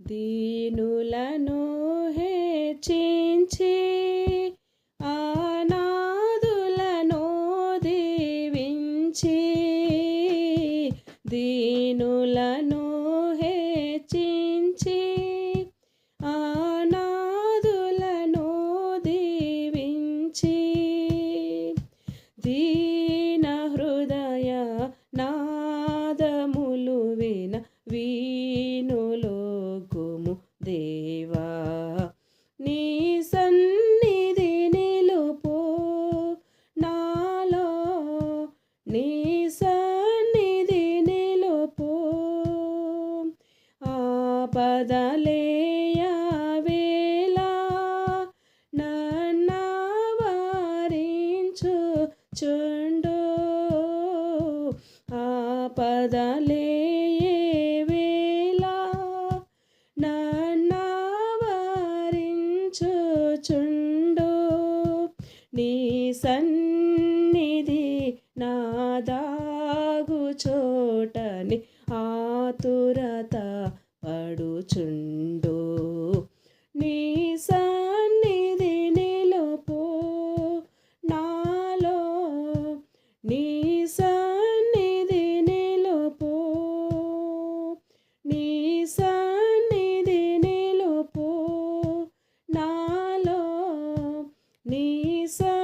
దీనులను హెచ్చించి ఆనాదులను దీవించి దీనులను హెచ్చించి ఆనాదులను దీవించి దీన హృదయ నాదములు విన వీ దేవా నీ సన్నిధి నిలుపు నాలో నీ సన్నిధి నిలుపు ఆపదలేయ వేళ నన్నవారించు చుండు ఆపదలే చుండు నీ సన్నిధి నాదాగు చోటని ఆతుర So.